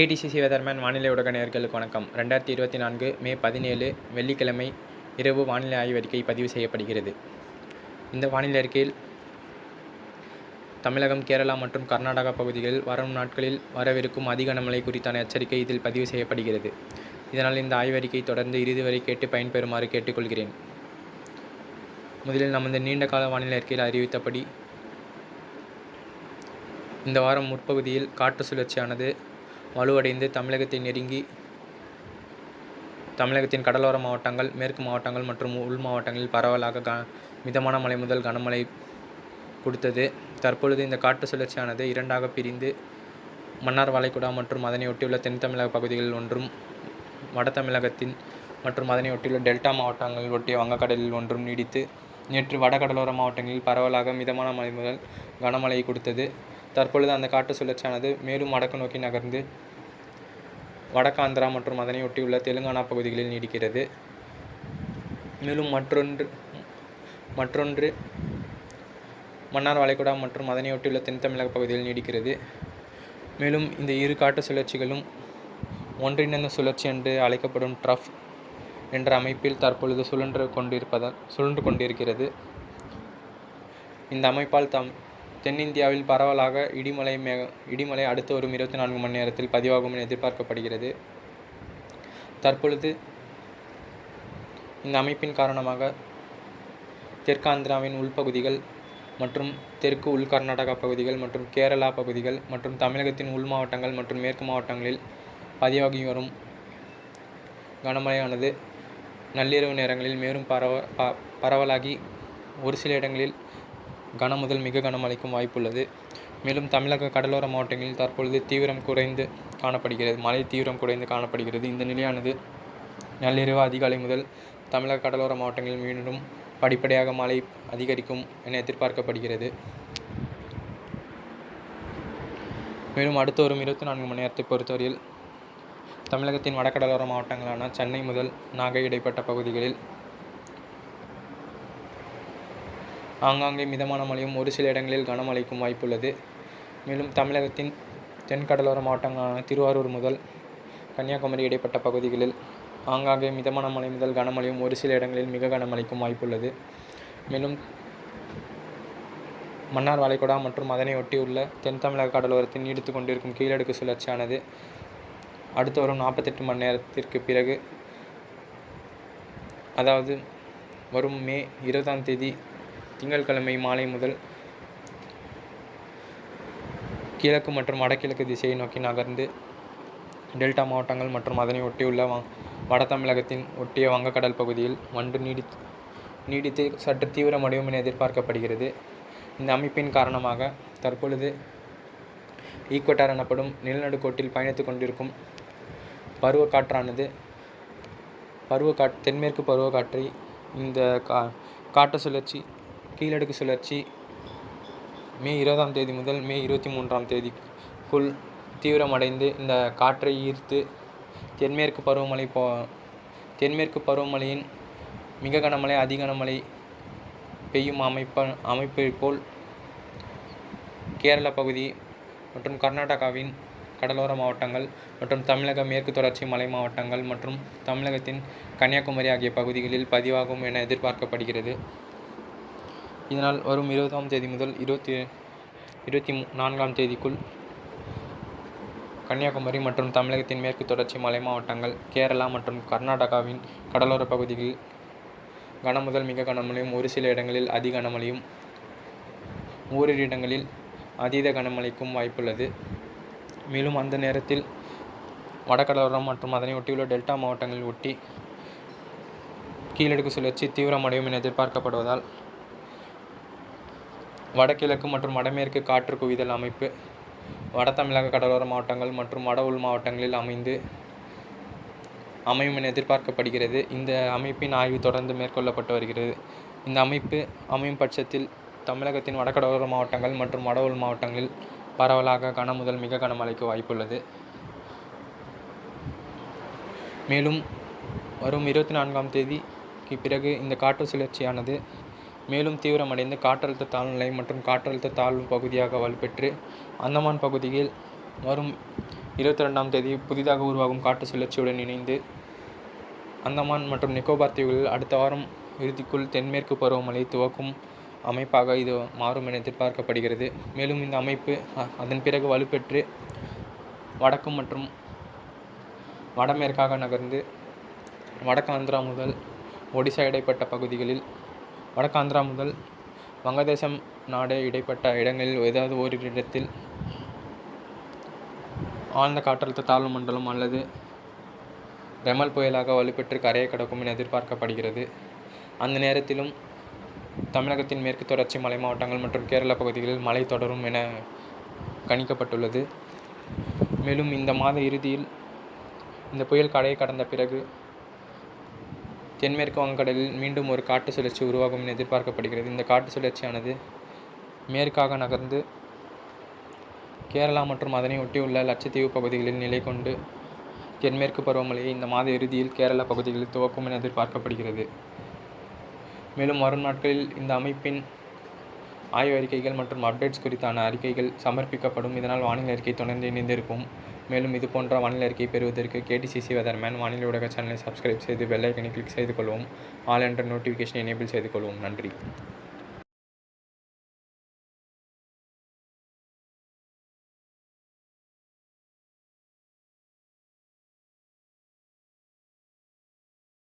KTCC weatherman வானிலை ஊடக நேர்களுக்கு வணக்கம். ரெண்டாயிரத்தி இருபத்தி நான்கு மே பதினேழு வெள்ளிக்கிழமை இரவு வானிலை ஆய்வறிக்கை பதிவு செய்யப்படுகிறது. இந்த வானிலை அறிக்கையில் தமிழகம் கேரளா மற்றும் கர்நாடகா பகுதிகளில் வரும் நாட்களில் வரவிருக்கும் அதிக கனமழை குறித்தான எச்சரிக்கை இதில் பதிவு செய்யப்படுகிறது. இதனால் இந்த ஆய்வறிக்கை தொடர்ந்து இறுதி வரை கேட்டு பயன்பெறுமாறு கேட்டுக்கொள்கிறேன். முதலில் நமது நீண்ட கால வானிலை அறிக்கையில் அறிவித்தபடி இந்த வாரம் முற்பகுதியில் காற்று சுழற்சியானது வலுவடைந்து தமிழகத்தை நெருங்கி தமிழகத்தின் கடலோர மாவட்டங்கள் மேற்கு மாவட்டங்கள் மற்றும் உள் மாவட்டங்களில் பரவலாக க மிதமான மழை முதல் கனமழை கொடுத்தது. தற்பொழுது இந்த காற்று சுழற்சியானது இரண்டாக பிரிந்து மன்னார் வளைகுடா மற்றும் அதனை ஒட்டியுள்ள தென் தமிழக பகுதிகளில் ஒன்றும் வட தமிழகத்தின் மற்றும் அதனை ஒட்டியுள்ள டெல்டா மாவட்டங்களில் ஒட்டிய வங்கக்கடலில் ஒன்றும் நீடித்து நேற்று வடகடலோர மாவட்டங்களில் பரவலாக மிதமான மழை முதல் கனமழையை கொடுத்தது. தற்பொழுது அந்த காற்று சுழற்சியானது மேலும் வடக்கு நோக்கி நகர்ந்து வடக்காந்திரா மற்றும் அதனை ஒட்டியுள்ள தெலுங்கானா பகுதிகளில் நீடிக்கிறது. மேலும் மற்றொன்று மற்றொன்று மன்னார் வளைகுடா மற்றும் அதனை ஒட்டியுள்ள தென் தமிழக பகுதியில் நீடிக்கிறது. மேலும் இந்த இரு காற்று சுழற்சிகளும் ஒன்றிணைந்த சுழற்சி என்று அழைக்கப்படும் ட்ரஃப் என்ற அமைப்பில் தற்பொழுது சுழன்று கொண்டிருப்பதால் சுழன்று கொண்டிருக்கிறது. இந்த அமைப்பால் தம் தென்னிந்தியாவில் பரவலாக இடிமலை மே இடிமலை அடுத்து வரும் இருபத்தி நான்கு மணி நேரத்தில் பதிவாகும் என எதிர்பார்க்கப்படுகிறது. தற்பொழுது இந்த அமைப்பின் காரணமாக தெற்காந்திராவின் உள்பகுதிகள் மற்றும் தெற்கு உள் கர்நாடகா பகுதிகள் மற்றும் கேரளா பகுதிகள் மற்றும் தமிழகத்தின் உள் மாவட்டங்கள் மற்றும் மேற்கு மாவட்டங்களில் பதிவாகி வரும் கனமழையானது நள்ளிரவு நேரங்களில் மேலும் பரவ ப பரவலாகி ஒரு சில இடங்களில் கன முதல் மிக கனமழைக்கும் வாய்ப்புள்ளது. மேலும் தமிழக கடலோர மாவட்டங்களில் தற்பொழுது தீவிரம் குறைந்து காணப்படுகிறது. மழை தீவிரம் குறைந்து காணப்படுகிறது. இந்த நிலையானது நள்ளிரவு அதிகாலை முதல் தமிழக கடலோர மாவட்டங்களில் மீண்டும் படிப்படியாக மழை அதிகரிக்கும் என எதிர்பார்க்கப்படுகிறது. மேலும் அடுத்த ஒரு இருபத்தி நான்கு மணி நேரத்தை பொறுத்தவரையில் தமிழகத்தின் வடகடலோர மாவட்டங்களான சென்னை முதல் நாகை இடைப்பட்ட பகுதிகளில் ஆங்காங்கே மிதமான மழையும் ஒரு சில இடங்களில் கனமழைக்கும் வாய்ப்புள்ளது. மேலும் தமிழகத்தின் தென்கடலோர மாவட்டங்களான திருவாரூர் முதல் கன்னியாகுமரி இடைப்பட்ட பகுதிகளில் ஆங்காங்கே மிதமான மழை முதல் கனமழையும் ஒரு சில இடங்களில் மிக கனமழைக்கும் வாய்ப்புள்ளது. மேலும் மன்னார் வளைகுடா மற்றும் அதனை ஒட்டியுள்ள தென் தமிழக கடலோரத்தில் நீடித்து கொண்டிருக்கும் கீழடுக்கு சுழற்சியானது அடுத்து வரும் நாற்பத்தெட்டு மணி நேரத்திற்கு பிறகு அதாவது வரும் மே இருபதாம் தேதி திங்கட்கிழமை மாலை முதல் கிழக்கு மற்றும் வடகிழக்கு திசையை நோக்கி நகர்ந்து டெல்டா மாவட்டங்கள் மற்றும் அதனை ஒட்டியுள்ள வ வட தமிழகத்தின் ஒட்டிய வங்கக்கடல் பகுதியில் வண்டு நீடித்து நீடித்து சற்று தீவிரமடையும் என எதிர்பார்க்கப்படுகிறது. இந்த அமைப்பின் காரணமாக தற்பொழுது ஈக்குவட்டார் எனப்படும் நிலநடுக்கோட்டில் பயணித்து கொண்டிருக்கும் பருவக்காற்றானது பருவக்காட் தென்மேற்கு பருவக்காற்றை இந்த கா காற்று சுழற்சி கீழடுக்கு சுழற்சி. மே இருபதாம் தேதி முதல் மே இருபத்தி மூன்றாம் தேதிக்குள் தீவிரமடைந்து இந்த காற்றை ஈர்த்து தென்மேற்கு பருவமழை போ தென்மேற்கு பருவமழையின் மிக கனமழை அதிகனமழை பெய்யும் அமைப்ப அமைப்பை போல் கேரள பகுதி மற்றும் கர்நாடகாவின் கடலோர மாவட்டங்கள் மற்றும் தமிழக மேற்கு தொடர்ச்சி மலை மாவட்டங்கள் மற்றும் தமிழகத்தின் கன்னியாகுமரி ஆகிய பகுதிகளில் பதிவாகும் என எதிர்பார்க்கப்படுகிறது. இதனால் வரும் இருபதாம் தேதி முதல் இருபத்தி இருபத்தி நான்காம் தேதிக்குள் கன்னியாகுமரி மற்றும் தமிழகத்தின் மேற்கு தொடர்ச்சி மலை மாவட்டங்கள் கேரளா மற்றும் கர்நாடகாவின் கடலோர பகுதிகளில் கன முதல் மிக கனமழையும் ஒரு சில இடங்களில் அதி கனமழையும் ஓரிரு இடங்களில் அதீத கனமழைக்கும் வாய்ப்புள்ளது. மேலும் அந்த நேரத்தில் வடகடலோரம் மற்றும் அதனை ஒட்டியுள்ள டெல்டா மாவட்டங்களில் ஒட்டி கீழடுக்கு சுழற்சி தீவிரமடையும் என எதிர்பார்க்கப்படுவதால் வடகிழக்கு மற்றும் வடமேற்கு காற்று குவிதல் அமைப்பு வட தமிழக கடலோர மாவட்டங்கள் மற்றும் வட உள் மாவட்டங்களில் அமைந்து அமையும் என எதிர்பார்க்கப்படுகிறது. இந்த அமைப்பின் ஆய்வு தொடர்ந்து மேற்கொள்ளப்பட்டு வருகிறது. இந்த அமைப்பு அமையும் பட்சத்தில் தமிழகத்தின் வடகடலோர மாவட்டங்கள் மற்றும் வட உள் மாவட்டங்களில் பரவலாக கன முதல் மிக கனமழைக்கு வாய்ப்புள்ளது. மேலும் வரும் இருபத்தி நான்காம் தேதிக்கு பிறகு இந்த காற்று சுழற்சியானது மேலும் தீவிரமடைந்து காற்றழுத்த தாழ்நிலை மற்றும் காற்றழுத்த தாழ்வு பகுதியாக வலுப்பெற்று அந்தமான் பகுதியில் வரும் இருபத்தி ரெண்டாம் தேதி புதிதாக உருவாகும் காற்று சுழற்சியுடன் இணைந்து அந்தமான் மற்றும் நிக்கோபார் தீவுகளில் அடுத்த வாரம் இறுதிக்குள் தென்மேற்கு பருவமழை துவக்கும் அமைப்பாக இது மாறும் என எதிர்பார்க்கப்படுகிறது. மேலும் இந்த அமைப்பு அதன் பிறகு வலுப்பெற்று வடக்கு மற்றும் வடமேற்காக நகர்ந்து வடக்கு ஆந்திரா முதல் ஒடிசா இடைப்பட்ட பகுதிகளில் வடக்காந்திரா முதல் வங்கதேசம் நாடு இடைப்பட்ட இடங்களில் ஏதாவது ஓரிரு இடத்தில் ஆழ்ந்த காற்றழுத்த தாழ்வு மண்டலம் அல்லது ரெமல் புயலாக வலுப்பெற்று கரையை கடக்கும் என எதிர்பார்க்கப்படுகிறது. அந்த நேரத்திலும் தமிழகத்தின் மேற்கு தொடர்ச்சி மலை மாவட்டங்கள் மற்றும் கேரள பகுதிகளில் மழை தொடரும் என கணிக்கப்பட்டுள்ளது. மேலும் இந்த மாத இறுதியில் இந்த புயல் கடையை கடந்த பிறகு தென்மேற்கு வங்கக்கடலில் மீண்டும் ஒரு காட்டு சுழற்சி உருவாகும் என எதிர்பார்க்கப்படுகிறது. இந்த காட்டு சுழற்சியானது மேற்காக நகர்ந்து கேரளா மற்றும் அதனை ஒட்டியுள்ள லட்சத்தீவு பகுதிகளில் நிலை கொண்டு தென்மேற்கு பருவமழையை இந்த மாத இறுதியில் கேரளா பகுதிகளில் துவக்கும் என எதிர்பார்க்கப்படுகிறது. மேலும் வரும் நாட்களில் இந்த அமைப்பின் ஆய்வு அறிக்கைகள் மற்றும் அப்டேட்ஸ் குறித்தான அறிக்கைகள் சமர்ப்பிக்கப்படும். இதனால் வானிலை அறிக்கை தொடர்ந்து இணைந்திருக்கும். மேலும் இது போன்ற வானிலை அறிக்கை பெறுவதற்கு கேடிசிசி வெதர்மேன் வானிலை ஊடக சேனலை சப்ஸ்கிரைப் செய்து பெல்லைக்கனை கிளிக் செய்து கொள்ளவும் ஆல் என்ற நோட்டிஃபிகேஷன் எனேபிள் செய்து கொள்ளவும். நன்றி.